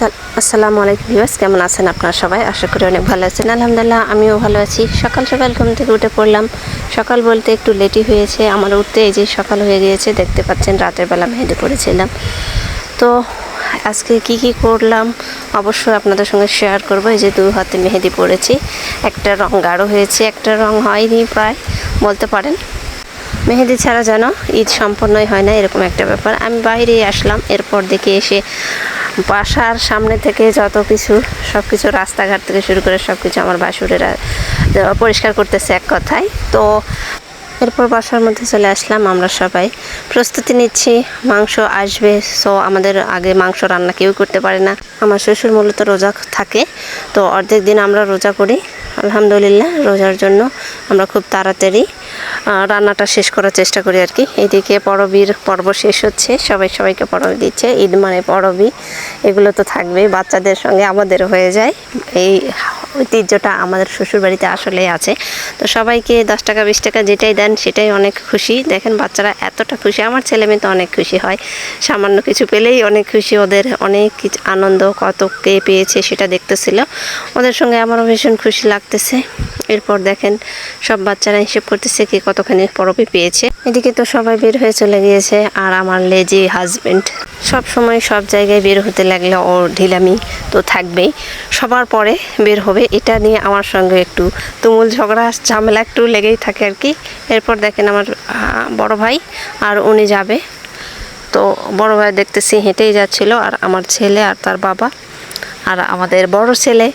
আসসাল- আসসালামু আলাইকুম ভিউয়ার্স, কেমন আছেন আপনারা সবাই? আশা করি অনেক ভালো আছেন। আলহামদুলিল্লাহ, আমিও ভালো আছি। সকাল সকাল ঘুম থেকে উঠে পড়লাম। সকাল বলতে একটু লেটই হয়েছে। আমার উঠতে এই যে সকাল হয়ে গিয়েছে, দেখতে পাচ্ছেন রাতের বেলা মেহেদি পড়েছিলাম। তো আজকে কি কি করলাম অবশ্যই আপনাদের সঙ্গে শেয়ার করব। এই যে দু হাতে মেহেদি পড়েছি একটা রং গাঢ় হয়েছে, একটা রং হয়নি প্রায়, বলতে পারেন। মেহেদি ছাড়া যেন ঈদ সম্পন্নই হয় না, এরকম একটা ব্যাপার। আমি বাইরে আসলাম, এরপর দেখে এসে বাসার সামনে থেকে যত কিছু সব কিছু রাস্তাঘাট থেকে শুরু করে সব কিছু আমার বাসুরেরা পরিষ্কার করতেছে এক কথায়। তো এরপর বাসার মধ্যে চলে আসলাম আমরা সবাই। প্রস্তুতি নিচ্ছি, মাংস আসবে সো আমাদের আগে মাংস রান্না কেউ করতে পারে না। আমার শ্বশুর মূলত রোজা থাকে, তো অর্ধেক দিন আমরা রোজা করি। আলহামদুলিল্লাহ, রোজার জন্য আমরা খুব তাড়াতাড়ি রান্নাটা শেষ করার চেষ্টা করি আর কি। এদিকে পরবীর পর্ব শেষ হচ্ছে, সবাই সবাইকে পরব দিচ্ছে। ঈদ মানে পরবী, এগুলো তো থাকবেই, বাচ্চাদের সঙ্গে আমাদের হয়ে যায়। এই ঐতিহ্যটা আমাদের শ্বশুরবাড়িতে আসলেই আছে। তো সবাইকে দশ টাকা, বিশ টাকা যেটাই দেন সেটাই অনেক খুশি। দেখেন বাচ্চারা এতটা খুশি, আমার ছেলে মেয়ে তো অনেক খুশি হয়। সামান্য কিছু পেলেই অনেক খুশি, ওদের অনেক কিছু আনন্দ, কত কে পেয়েছে সেটা দেখতেছিল। ওদের সঙ্গে আমারও ভীষণ খুশি লাগতেছে। এরপর দেখেন সব বাচ্চারা হিসেব করতেছে কে কতখানি পরবে পেয়েছে। এদিকে তো সবাই বের হয়ে চলে গিয়েছে, আর আমার লেজি হাজবেন্ড সব সময় সব জায়গায় বের হতে লাগলে, ওর ঢিলামি তো থাকবেই। সবার পরে বের হবে। এটা নিয়ে আমার সঙ্গে একটু তুমুল ঝগড়া, ঝামেলা একটু লেগেই থাকে আর কি। এরপর দেখেন আমার বড় ভাই আর উনি যাবে। তো বড় ভাই দেখতেছি হেঁটেই যাচ্ছিল আর আমার ছেলে আর তার বাবা আর আমাদের বড় ছেলে।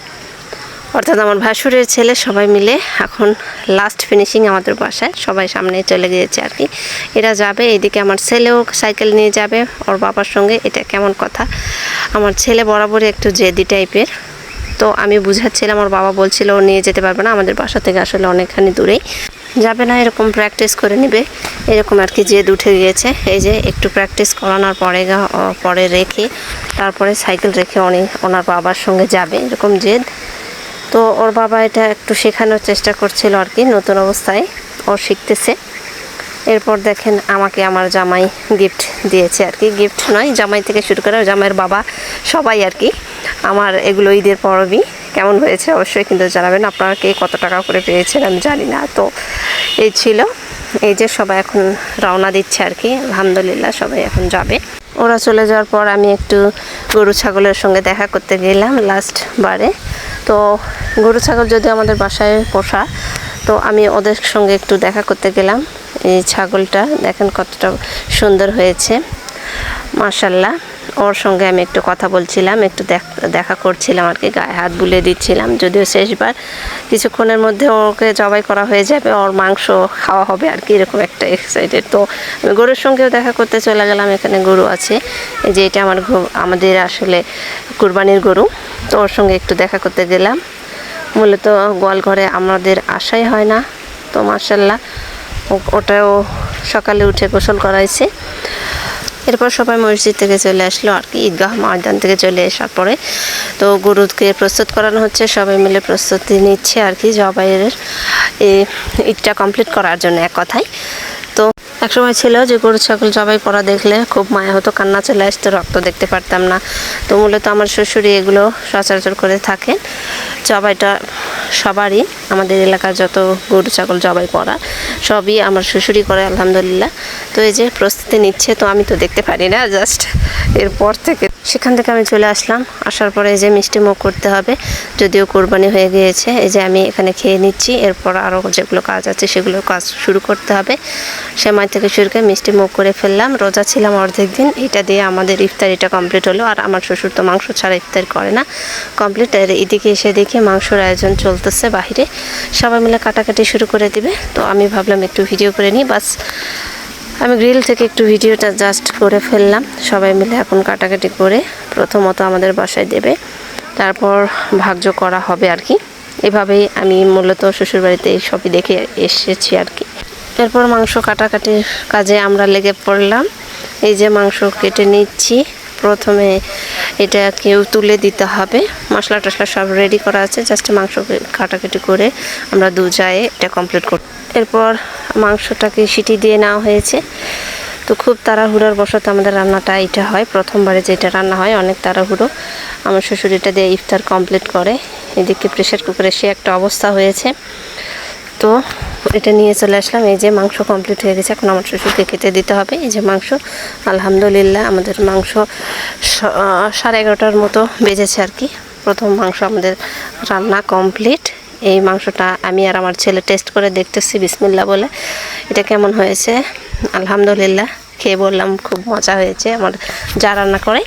অর্থাৎ আমার ভাসুরের ছেলে সবাই মিলে এখন লাস্ট ফিনিশিং আমাদের বাসায়, সবাই সামনে চলে গিয়েছে আর কি। এরা যাবে এদিকে আমার ছেলেও সাইকেল নিয়ে যাবে, ওর বাবার সঙ্গে, এটা কেমন কথা? আমার ছেলে বরাবরই একটু জেদি টাইপের তো আমি বুঝাচ্ছিলাম আমার বাবা বলছিল নিয়ে যেতে পারবে না, আমাদের বাসা থেকে আসলে অনেকখানি দূরেই। যাবে না, এরকম প্র্যাকটিস করে নিবে। এরকম আর কি জেদ উঠে গিয়েছে। এই যে একটু প্র্যাকটিস করানোর পরে পরে রেখে, তারপরে সাইকেল রেখে উনি, ওনার বাবার সঙ্গে যাবে, এরকম জেদ। তো ওর বাবা এটা একটু শেখানোর চেষ্টা করছিল আর কি, নতুন অবস্থায় ও শিখতেছে। এরপর দেখেন আমাকে আমার জামাই গিফট দিয়েছে আর কি। গিফট নয়, জামাই থেকে শুরু করে জামাইয়ের বাবা সবাই আর কি আমার এগুলো ঈদের পরবই কেমন হয়েছে অবশ্যই কিন্তু জানাবেন। আপনারা কে কত টাকা করে পেয়েছেন আমি জানি না। তো এই ছিল। এই যে সবাই এখন রওনা দিচ্ছে আর কি। আলহামদুলিল্লাহ সবাই এখন যাবে। ওরা চলে যাওয়ার পর আমি একটু গরু ছাগলের সঙ্গে দেখা করতে গেলাম লাস্ট বারে। তো গরু ছাগল যদি আমাদের বাসায় পোষা, তো আমি ওদের সঙ্গে একটু দেখা করতে গেলাম। এই ছাগলটা দেখেন কতটা সুন্দর হয়েছে। মার্শাল্লাহ ওর সঙ্গে আমি একটু কথা বলছিলাম, একটু দেখ- করছিলাম আর কি, গায়ে হাত বুলে দিচ্ছিলাম, যদিও শেষবার। কিছুক্ষণের মধ্যে ওকে জবাই করা হয়ে যাবে, ওর মাংস খাওয়া হবে আর কি, এরকম একটা এক্সাইটেড তো আমি গরুর সঙ্গেও দেখা করতে চলে গেলাম, এখানে গরু আছে। যে এটা আমার আমাদের আসলে কুরবানির গরু, তো ওর সঙ্গে একটু দেখা করতে গেলাম। মূলত গোয়াল ঘরে আমাদের আশাই হয় না, তো মার্শাল্লাহ ওটাও সকালে উঠে গোসল করাইছে। এরপর সবাই মসজিদ থেকে চলে আসলো আর কি, ঈদগাহ ময়দান থেকে চলে আসার পরে। তো গরুকে প্রস্তুত করানো হচ্ছে, সবাই মিলে প্রস্তুতি নিচ্ছে আর কি, জবাইয়ের ঈদটা কমপ্লিট করার জন্য এক কথায়। তো একসময় ছিল যে গরু, ছাগল জবাই করা দেখলে খুব মায়া হতো, কান্না চলে আসতো, রক্ত দেখতে পারতাম না। তো মূলত আমার শ্বশুরি এগুলো সচরাচর করে থাকেন। জবাইটা সবারই, আমাদের এলাকার যত গরু, ছাগল জবাই করা, সবই আমার শ্বশুরই করে, আলহামদুলিল্লাহ। তো এই যে প্রস্তুতি নিচ্ছে, তো আমি তো দেখতে পারি না জাস্ট এরপর থেকে। সেখান থেকে আমি চলে আসলাম। আসার পরে এই যে মিষ্টি মুখ করতে হবে, যদিও কোরবানি হয়ে গিয়েছে। এই যে আমি এখানে খেয়ে নিচ্ছি, এরপর আরও যেগুলো কাজ আছে সেগুলো কাজ শুরু করতে হবে। সেমাই থেকে শুরু করে মিষ্টি মুখ করে ফেললাম। রোজা ছিলাম অর্ধেক দিন। এটা দিয়ে আমাদের ইফতারিটা কমপ্লিট হলো। আর আমার শ্বশুর তো মাংস ছাড়া ইফতার করে না। কমপ্লিট আর এদিকে এসে দেখি মাংসর আয়োজন চলতেছে বাহিরে। সবাই মিলে কাটাকাটি শুরু করে দিবে। তো আমি ভাবলাম একটু ভিডিও করে নিই। বাস আমি গ্রিল থেকে একটু ভিডিওটা জাস্ট করে ফেললাম। সবাই মিলে এখন কাটাকাটি করে প্রথমত আমাদের বাসায় দেবে, তারপর ভাগ্য করা হবে আর কি। এভাবেই আমি মূলত শ্বশুরবাড়িতে এই সবই দেখে এসেছি আর কি। এরপর মাংস কাটাকাটির কাজে আমরা লেগে পড়লাম। এই যে মাংস কেটে নিচ্ছি। প্রথমে এটা কেউ তুলে দিতে হবে। মশলা টশলা সব রেডি করা আছে। জাস্ট মাংস কাটাকাটি করে আমরা দু যায় এটা কমপ্লিট করব এরপর মাংসটাকে সিটি দিয়ে নেওয়া হয়েছে। তো খুব তাড়াহুড়োর বশত আমাদের রান্নাটা এটা হয়। প্রথমবারে যেটা রান্না হয়, অনেক তাড়াহুড়ো। আমার শ্বশুর এটা দিয়ে ইফতার কমপ্লিট করে। এদিকে প্রেশার কুকারে সে একটা অবস্থা হয়েছে। তো এটা নিয়ে চলে আসলাম। এই যে মাংস কমপ্লিট হয়ে গেছে। এখন আমার শ্বশুরকে খেতে দিতে হবে। এই যে মাংস, আলহামদুলিল্লাহ আমাদের মাংস সাড়ে এগারোটার মতো বেজেছে আর কি। প্রথম মাংস আমাদের রান্না কমপ্লিট এই মাংসটা আমি আর আমার ছেলে টেস্ট করে দেখতেছি বিসমিল্লা বলে। এটা কেমন হয়েছে? আলহামদুলিল্লাহ। খেয়ে বললাম, খুব মজা হয়েছে। আমার যা রান্না করে।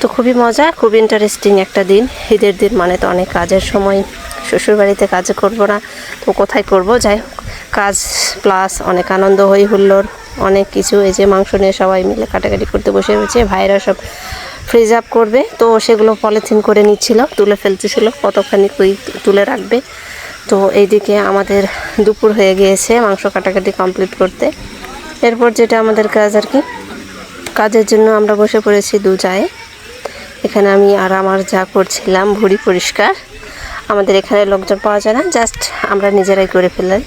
তো খুবই মজা খুব ইন্টারেস্টিং একটা দিন। ঈদের দিন মানে তো অনেক কাজের সময়। শ্বশুরবাড়িতে কাজ করব না, তো কোথায় করব? যাই হোক, কাজ প্লাস অনেক আনন্দ হই হুল্লোড়, অনেক কিছু, এই যে মাংস নিয়ে সবাই মিলে কাটাকাটি করতে বসে রয়েছে ভাইরা সব ফ্রিজ আপ করবে, তো সেগুলো পলিথিন করে নিচ্ছিল, তুলে ফেলতেছিল, কতখানি কই তুলে রাখবে? তো এইদিকে আমাদের দুপুর হয়ে গিয়েছে মাংস কাটাকাটি কমপ্লিট করতে। এরপর যেটা আমাদের কাজ আর কি, কাজের জন্য আমরা বসে পড়েছি দু জায়ে। এখানে আমি আর আমার যা করছিলাম, ভুড়ি পরিষ্কার। আমাদের এখানে লোকজন পাওয়া যায় না জাস্ট আমরা নিজেরাই করে ফেলাই